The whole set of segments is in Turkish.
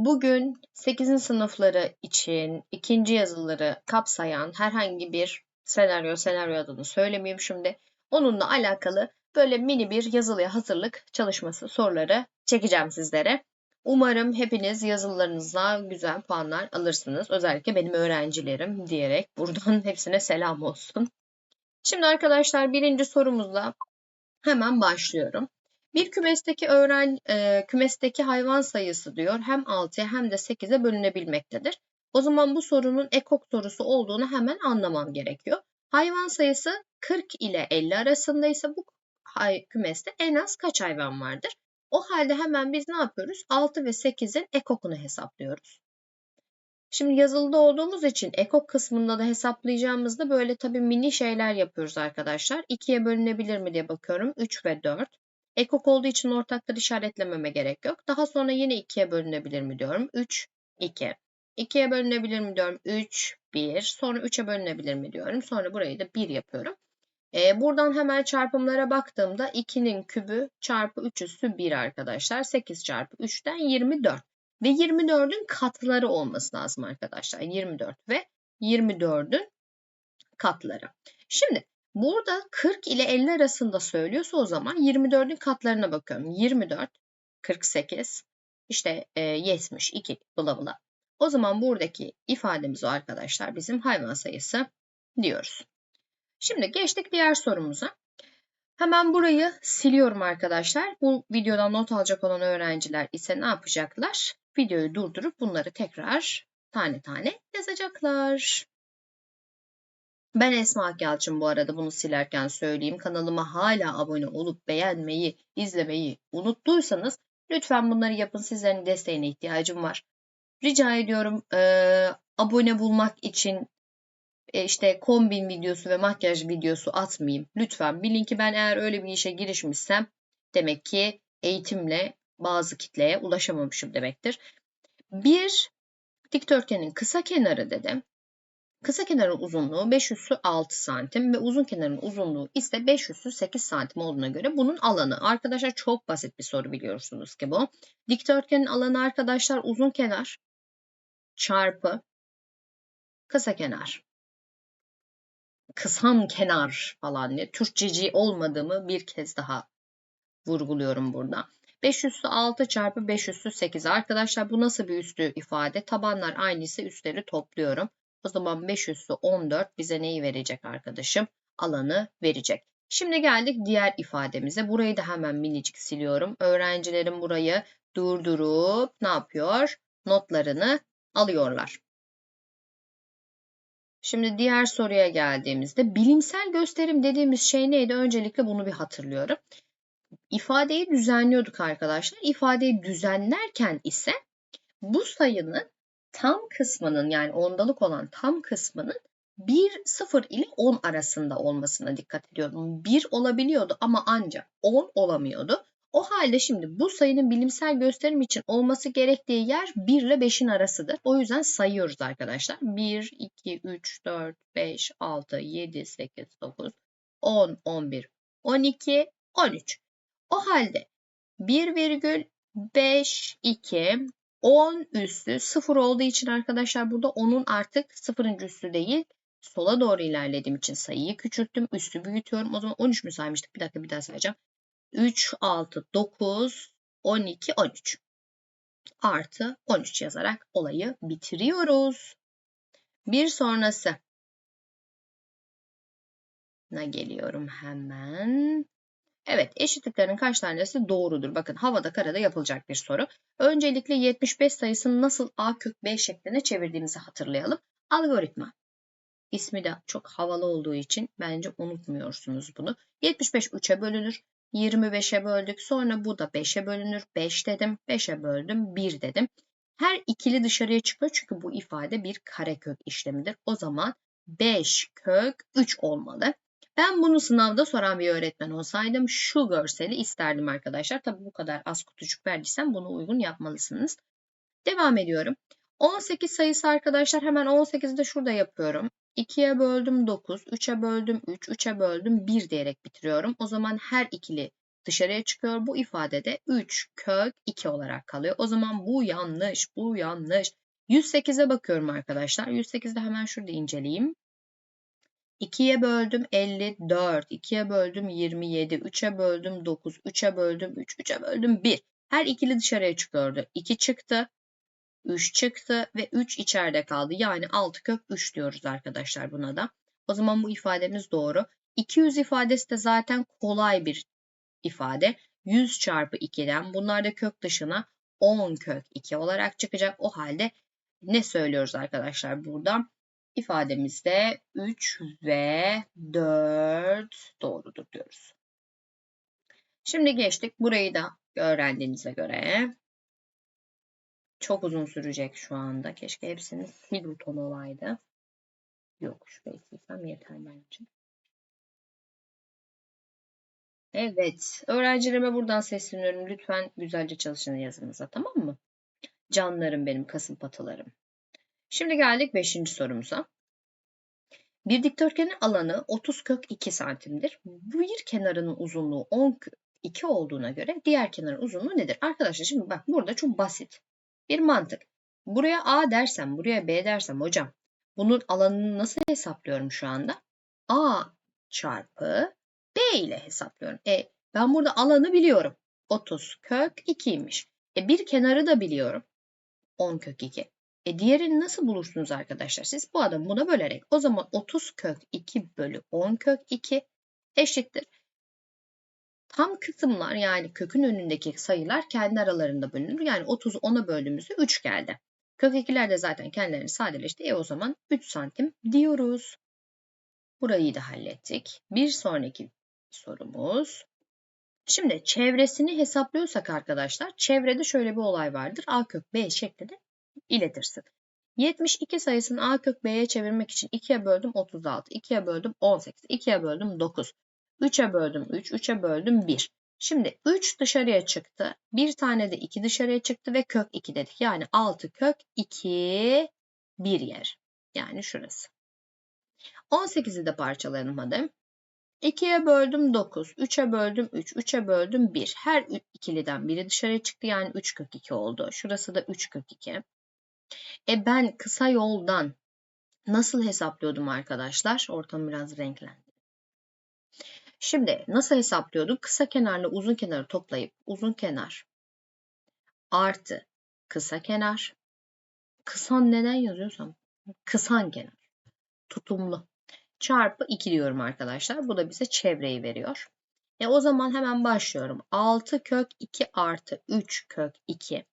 Bugün 8. sınıfları için ikinci yazıları kapsayan herhangi bir senaryo, senaryo adını söylemeyeyim şimdi. Onunla alakalı böyle mini bir yazılıya hazırlık çalışması soruları çekeceğim sizlere. Umarım hepiniz yazılarınızla güzel puanlar alırsınız. Özellikle benim öğrencilerim diyerek buradan hepsine selam olsun. Şimdi arkadaşlar birinci sorumuzla hemen başlıyorum. Bir kümesteki öğren e, kümesteki hayvan sayısı diyor hem 6'ya hem de 8'e bölünebilmektedir. O zaman bu sorunun ekok sorusu olduğunu hemen anlamam gerekiyor. Hayvan sayısı 40 ile 50 arasındaysa bu hay kümeste en az kaç hayvan vardır? O halde hemen biz ne yapıyoruz? 6 ve 8'in ekokunu hesaplıyoruz. Şimdi yazılıda olduğumuz için ekok kısmında da hesaplayacağımızda böyle tabii mini şeyler yapıyoruz arkadaşlar. 2'ye bölünebilir mi diye bakıyorum. 3 ve 4. Ekok olduğu için ortakları işaretlememe gerek yok. Daha sonra yine 2'ye bölünebilir mi diyorum. 3, 2. 2'ye bölünebilir mi diyorum. 3, 1. Sonra 3'e bölünebilir mi diyorum. Sonra burayı da 1 yapıyorum. Ee, buradan hemen çarpımlara baktığımda 2'nin kübü çarpı 3 üssü 1 arkadaşlar. 8 çarpı 3'ten 24. Ve 24'ün katları olması lazım arkadaşlar. 24 ve 24'ün katları. Şimdi burada 40 ile 50 arasında söylüyorsa o zaman 24'ün katlarına bakıyorum. 24, 48, işte e, 72 bula bula. O zaman buradaki ifademiz o arkadaşlar bizim hayvan sayısı diyoruz. Şimdi geçtik diğer sorumuza. Hemen burayı siliyorum arkadaşlar. Bu videodan not alacak olan öğrenciler ise ne yapacaklar? Videoyu durdurup bunları tekrar tane tane yazacaklar. Ben Esma Yalçın bu arada bunu silerken söyleyeyim. Kanalıma hala abone olup beğenmeyi, izlemeyi unuttuysanız lütfen bunları yapın. Sizlerin desteğine ihtiyacım var. Rica ediyorum e, abone bulmak için e, işte kombin videosu ve makyaj videosu atmayayım. Lütfen bilin ki ben eğer öyle bir işe girişmişsem demek ki eğitimle bazı kitleye ulaşamamışım demektir. Bir dikdörtgenin kısa kenarı dedim. Kısa kenarın uzunluğu 5 üssü 6 santim ve uzun kenarın uzunluğu ise 5 üssü 8 santim olduğuna göre bunun alanı. Arkadaşlar çok basit bir soru biliyorsunuz ki bu. Dikdörtgenin alanı arkadaşlar uzun kenar çarpı kısa kenar kısan kenar falan diye Türkçeci olmadığımı bir kez daha vurguluyorum burada. 5 üssü 6 çarpı 5 üssü 8. Arkadaşlar bu nasıl bir üstü ifade? Tabanlar aynıysa üstleri topluyorum. O zaman 5 üssü 14 bize neyi verecek arkadaşım? Alanı verecek. Şimdi geldik diğer ifademize. Burayı da hemen minicik siliyorum. Öğrencilerim burayı durdurup ne yapıyor? Notlarını alıyorlar. Şimdi diğer soruya geldiğimizde bilimsel gösterim dediğimiz şey neydi? Öncelikle bunu bir hatırlıyorum. İfadeyi düzenliyorduk arkadaşlar. İfadeyi düzenlerken ise bu sayının tam kısmının yani ondalık olan tam kısmının 1, 0 ile 10 arasında olmasına dikkat ediyordum. 1 olabiliyordu ama ancak 10 olamıyordu. O halde şimdi bu sayının bilimsel gösterim için olması gerektiği yer 1 ile 5'in arasıdır. O yüzden sayıyoruz arkadaşlar. 1, 2, 3, 4, 5, 6, 7, 8, 9, 10, 11, 12, 13. O halde 1,52 10 üssü 0 olduğu için arkadaşlar burada 10'un artık 0. üssü değil sola doğru ilerlediğim için sayıyı küçülttüm. Üssü büyütüyorum. O zaman 13 mü saymıştık? Bir dakika bir daha sayacağım. 3, 6, 9, 12, 13. Artı 13 yazarak olayı bitiriyoruz. Bir sonrası. Ne geliyorum hemen. Evet eşitliklerin kaç tanesi doğrudur? Bakın havada karada yapılacak bir soru. Öncelikle 75 sayısını nasıl a kök b şekline çevirdiğimizi hatırlayalım. Algoritma. İsmi de çok havalı olduğu için bence unutmuyorsunuz bunu. 75 3'e bölünür. 25'e böldük. Sonra bu da 5'e bölünür. 5 dedim. 5'e böldüm. 1 dedim. Her ikili dışarıya çıkıyor çünkü bu ifade bir karekök işlemidir. O zaman 5 kök 3 olmalı. Ben bunu sınavda soran bir öğretmen olsaydım şu görseli isterdim arkadaşlar. Tabi bu kadar az kutucuk verdiysem bunu uygun yapmalısınız. Devam ediyorum. 18 sayısı arkadaşlar hemen 18'i de şurada yapıyorum. 2'ye böldüm 9, 3'e böldüm 3, 3'e böldüm 1 diyerek bitiriyorum. O zaman her ikili dışarıya çıkıyor. Bu ifadede 3 kök 2 olarak kalıyor. O zaman bu yanlış, bu yanlış. 108'e bakıyorum arkadaşlar. 108'de hemen şurada inceleyeyim. 2'ye böldüm 54, 2'ye böldüm 27, 3'e böldüm 9, 3'e böldüm 3, 3'e böldüm 1. Her ikili dışarıya çıkıyordu. 2 çıktı, 3 çıktı ve 3 içeride kaldı. Yani 6 kök 3 diyoruz arkadaşlar buna da. O zaman bu ifademiz doğru. 200 ifadesi de zaten kolay bir ifade. 100 çarpı 2'den bunlar da kök dışına 10 kök 2 olarak çıkacak. O halde ne söylüyoruz arkadaşlar burada? İfademizde 3 ve 4 doğrudur diyoruz. Şimdi geçtik. Burayı da öğrendiğinize göre çok uzun sürecek şu anda. Keşke hepsini sil buton olaydı. Yok şurayı silsem yeter bence. Evet. Öğrencilerime buradan sesleniyorum. Lütfen güzelce çalışın yazınıza tamam mı? Canlarım benim kasım patılarım. Şimdi geldik 5. sorumuza. Bir dikdörtgenin alanı 30 kök 2 santimdir. Bu bir kenarının uzunluğu 10 kök 2 olduğuna göre diğer kenarın uzunluğu nedir? Arkadaşlar şimdi bak burada çok basit bir mantık. Buraya A dersem, buraya B dersem hocam bunun alanını nasıl hesaplıyorum şu anda? A çarpı B ile hesaplıyorum. E ben burada alanı biliyorum. 30 kök 2'ymiş. E bir kenarı da biliyorum. 10 kök 2. E diğerini nasıl bulursunuz arkadaşlar? Siz bu adamı buna bölerek. O zaman 30 kök 2 bölü 10 kök 2 eşittir. Tam kısımlar yani kökün önündeki sayılar kendi aralarında bölünür. Yani 30'u 10'a böldüğümüzde 3 geldi. Kök 2'ler de zaten kendilerini sadeleşti. E o zaman 3 santim diyoruz. Burayı da hallettik. Bir sonraki sorumuz. Şimdi çevresini hesaplıyorsak arkadaşlar çevrede şöyle bir olay vardır. A kök B şeklinde iletirsin. 72 sayısını A kök B'ye çevirmek için 2'ye böldüm 36, 2'ye böldüm 18, 2'ye böldüm 9. 3'e böldüm 3, 3'e böldüm 1. Şimdi 3 dışarıya çıktı. Bir tane de 2 dışarıya çıktı ve kök 2 dedik. Yani 6 kök 2 bir yer. Yani şurası. 18'i de parçalayalım hadi. 2'ye böldüm 9, 3'e böldüm 3, 3'e böldüm 1. Her ikiliden biri dışarıya çıktı yani 3 kök 2 oldu. Şurası da 3 kök 2. E ben kısa yoldan nasıl hesaplıyordum arkadaşlar? Ortam biraz renklendi. Şimdi nasıl hesaplıyorduk? Kısa kenarla uzun kenarı toplayıp uzun kenar artı kısa kenar. Kısan neden yazıyorsam? Kısan kenar. Tutumlu. Çarpı 2 diyorum arkadaşlar. Bu da bize çevreyi veriyor. E o zaman hemen başlıyorum. 6 kök 2 artı 3 kök 2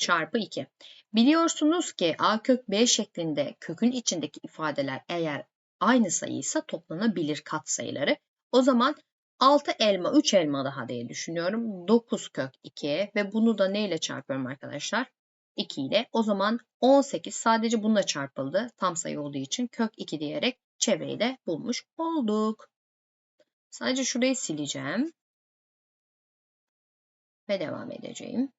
çarpı 2. Biliyorsunuz ki a kök b şeklinde kökün içindeki ifadeler eğer aynı sayıysa toplanabilir kat sayıları. O zaman 6 elma 3 elma daha diye düşünüyorum. 9 kök 2 ve bunu da neyle çarpıyorum arkadaşlar? 2 ile. O zaman 18 sadece bununla çarpıldı. Tam sayı olduğu için kök 2 diyerek çevreyi de bulmuş olduk. Sadece şurayı sileceğim. Ve devam edeceğim.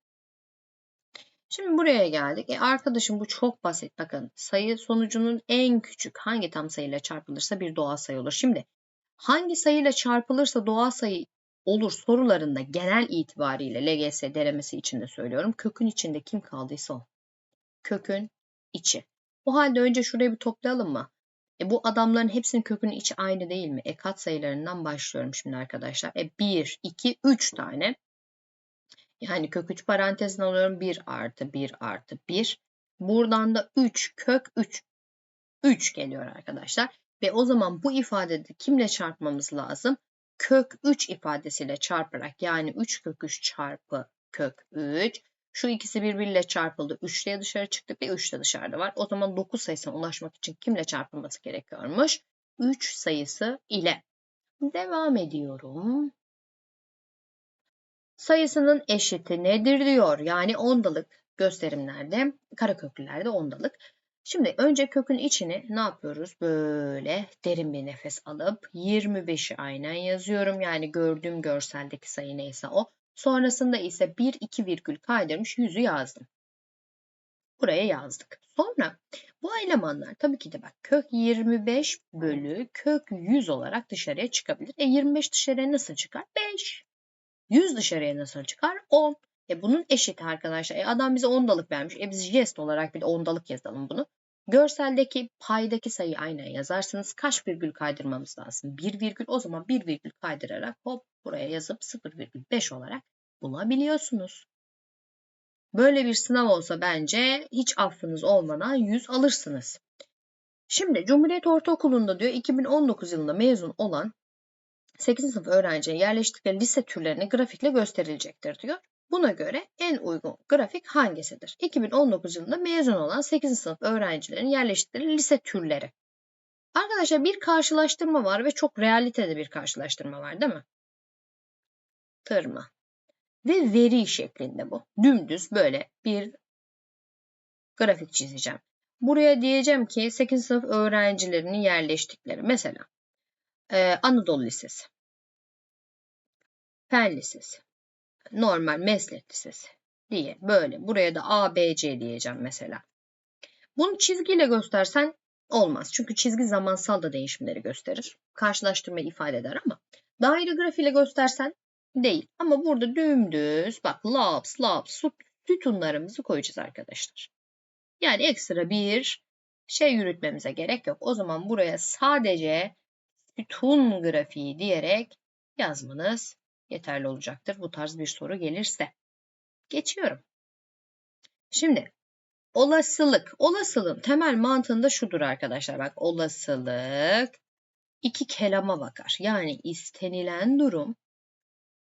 Şimdi buraya geldik. E arkadaşım bu çok basit. Bakın sayı sonucunun en küçük hangi tam sayıyla çarpılırsa bir doğal sayı olur. Şimdi hangi sayıyla çarpılırsa doğal sayı olur sorularında genel itibariyle LGS denemesi için de söylüyorum. Kökün içinde kim kaldıysa o. Kökün içi. O halde önce şurayı bir toplayalım mı? E bu adamların hepsinin kökünün içi aynı değil mi? E kat sayılarından başlıyorum şimdi arkadaşlar. E 1, 2, 3 tane. Yani kök 3 parantezine alıyorum. 1 artı 1 artı 1. Buradan da 3 kök 3. 3 geliyor arkadaşlar. Ve o zaman bu ifadede kimle çarpmamız lazım? Kök 3 ifadesiyle çarparak yani 3 kök 3 çarpı kök 3. Şu ikisi birbiriyle çarpıldı. 3 diye dışarı çıktı. Bir 3 de dışarıda var. O zaman 9 sayısına ulaşmak için kimle çarpılması gerekiyormuş? 3 sayısı ile. Devam ediyorum. Sayısının eşiti nedir diyor. Yani ondalık gösterimlerde, karaköklülerde ondalık. Şimdi önce kökün içini ne yapıyoruz? Böyle derin bir nefes alıp 25'i aynen yazıyorum. Yani gördüğüm görseldeki sayı neyse o. Sonrasında ise 1 2 virgül kaydırmış 100'ü yazdım. Buraya yazdık. Sonra bu elemanlar tabii ki de bak kök 25 bölü kök 100 olarak dışarıya çıkabilir. E 25 dışarıya nasıl çıkar? 5. 100 dışarıya nasıl çıkar? 10. E bunun eşiti arkadaşlar. E adam bize ondalık vermiş. E biz jest olarak bir de ondalık yazalım bunu. Görseldeki paydaki sayıyı aynen yazarsınız. Kaç virgül kaydırmamız lazım? 1 virgül. O zaman 1 virgül kaydırarak hop buraya yazıp 0,5 olarak bulabiliyorsunuz. Böyle bir sınav olsa bence hiç affınız olmadan 100 alırsınız. Şimdi Cumhuriyet Ortaokulu'nda diyor 2019 yılında mezun olan 8. sınıf öğrenciye yerleştikleri lise türlerini grafikle gösterilecektir diyor. Buna göre en uygun grafik hangisidir? 2019 yılında mezun olan 8. sınıf öğrencilerin yerleştikleri lise türleri. Arkadaşlar bir karşılaştırma var ve çok realitede bir karşılaştırma var değil mi? Tırma. Ve veri şeklinde bu. Dümdüz böyle bir grafik çizeceğim. Buraya diyeceğim ki 8. sınıf öğrencilerinin yerleştikleri. Mesela e, Anadolu Lisesi, Fen Lisesi, normal meslek lisesi diye böyle. Buraya da A, B, C diyeceğim mesela. Bunu çizgiyle göstersen olmaz. Çünkü çizgi zamansal da değişimleri gösterir. Karşılaştırma ifade eder ama daire grafiğiyle göstersen değil. Ama burada dümdüz bak labs labs sütunlarımızı koyacağız arkadaşlar. Yani ekstra bir şey yürütmemize gerek yok. O zaman buraya sadece sütun grafiği diyerek yazmanız yeterli olacaktır bu tarz bir soru gelirse. Geçiyorum. Şimdi olasılık. Olasılığın temel mantığında şudur arkadaşlar. Bak olasılık iki kelama bakar. Yani istenilen durum,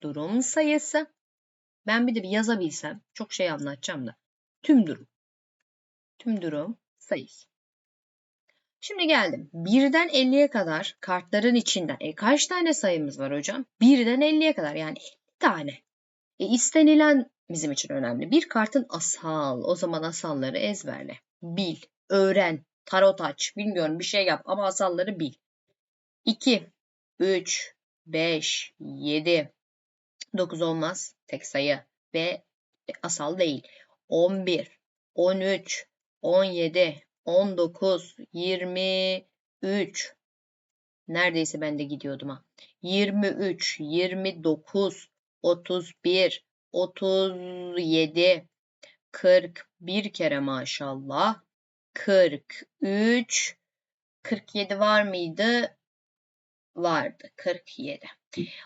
durum sayısı. Ben bir de bir yazabilsem çok şey anlatacağım da. Tüm durum. Tüm durum sayısı. Şimdi geldim. 1'den 50'ye kadar kartların içinden. E kaç tane sayımız var hocam? 1'den 50'ye kadar yani 50 tane. E istenilen bizim için önemli. Bir kartın asal. O zaman asalları ezberle. Bil, öğren, tarot aç. Bilmiyorum bir şey yap ama asalları bil. 2, 3, 5, 7, 9 olmaz. Tek sayı ve asal değil. 11, 13, 17, 19, 23. Neredeyse ben de gidiyordum ha. 23, 29, 31, 37, 40 bir kere maşallah. 43, 47 var mıydı? Vardı. 47.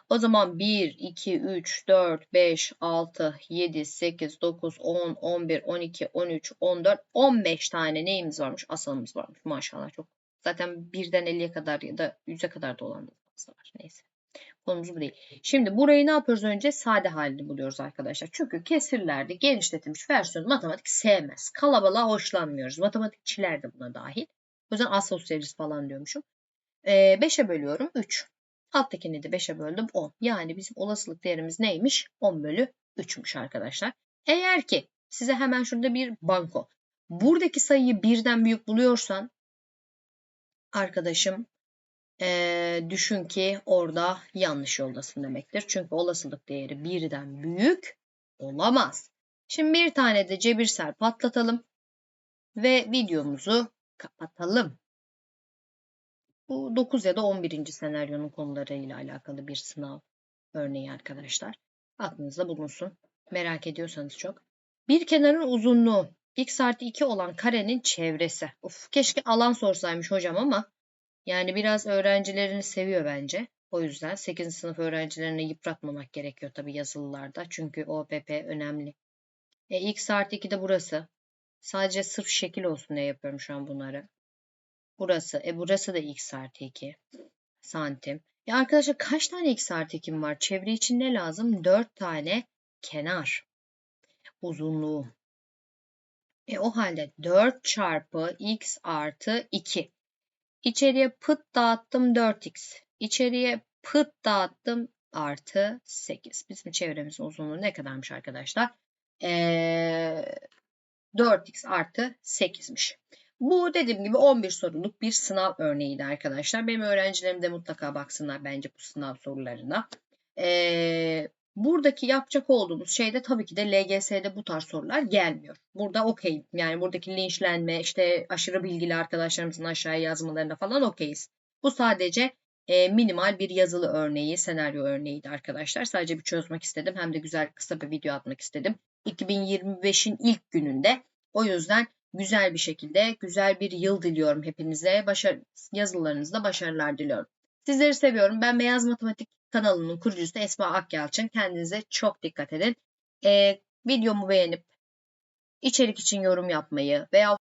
O zaman 1, 2, 3, 4, 5, 6, 7, 8, 9, 10, 11, 12, 13, 14, 15 tane neyimiz varmış? Asalımız varmış. Maşallah çok. Zaten birden 50'ye kadar ya da 100'e kadar da olan var. Neyse. Konumuz bu değil. Şimdi burayı ne yapıyoruz önce? Sade halini buluyoruz arkadaşlar. Çünkü kesirlerde genişletilmiş versiyon matematik sevmez. Kalabalığa hoşlanmıyoruz. Matematikçiler de buna dahil. O yüzden asosyalist falan diyormuşum. 5'e bölüyorum 3. Alttakini de 5'e böldüm 10. Yani bizim olasılık değerimiz neymiş? 10 bölü 3'müş arkadaşlar. Eğer ki size hemen şurada bir banko. Buradaki sayıyı birden büyük buluyorsan arkadaşım ee, düşün ki orada yanlış yoldasın demektir. Çünkü olasılık değeri birden büyük olamaz. Şimdi bir tane de cebirsel patlatalım ve videomuzu kapatalım. Bu 9 ya da 11. senaryonun konularıyla alakalı bir sınav örneği arkadaşlar. Aklınızda bulunsun. Merak ediyorsanız çok. Bir kenarın uzunluğu x artı 2 olan karenin çevresi. Of keşke alan sorsaymış hocam ama yani biraz öğrencilerini seviyor bence. O yüzden 8. sınıf öğrencilerini yıpratmamak gerekiyor tabi yazılılarda. Çünkü OPP önemli. E, x artı 2 de burası. Sadece sırf şekil olsun diye yapıyorum şu an bunları. Burası. E burası da x artı 2 santim. Ya arkadaşlar kaç tane x artı 2'm var? Çevre için ne lazım? 4 tane kenar. Uzunluğu. E o halde 4 çarpı x artı 2. İçeriye pıt dağıttım 4x. İçeriye pıt dağıttım artı 8. Bizim çevremizin uzunluğu ne kadarmış arkadaşlar? Ee, 4x artı 8'miş. Bu dediğim gibi 11 soruluk bir sınav örneğiydi arkadaşlar. Benim öğrencilerim de mutlaka baksınlar bence bu sınav sorularına. Ee, buradaki yapacak olduğumuz şeyde tabii ki de LGS'de bu tarz sorular gelmiyor. Burada okey. Yani buradaki linçlenme, işte aşırı bilgili arkadaşlarımızın aşağıya yazmalarına falan okeyiz. Bu sadece e, minimal bir yazılı örneği, senaryo örneğiydi arkadaşlar. Sadece bir çözmek istedim. Hem de güzel kısa bir video atmak istedim. 2025'in ilk gününde. O yüzden güzel bir şekilde, güzel bir yıl diliyorum hepinize. Başarı, yazılarınızda başarılar diliyorum. Sizleri seviyorum. Ben Beyaz Matematik kanalının kurucusu Esma Akyalçın. Kendinize çok dikkat edin. E, videomu beğenip içerik için yorum yapmayı veya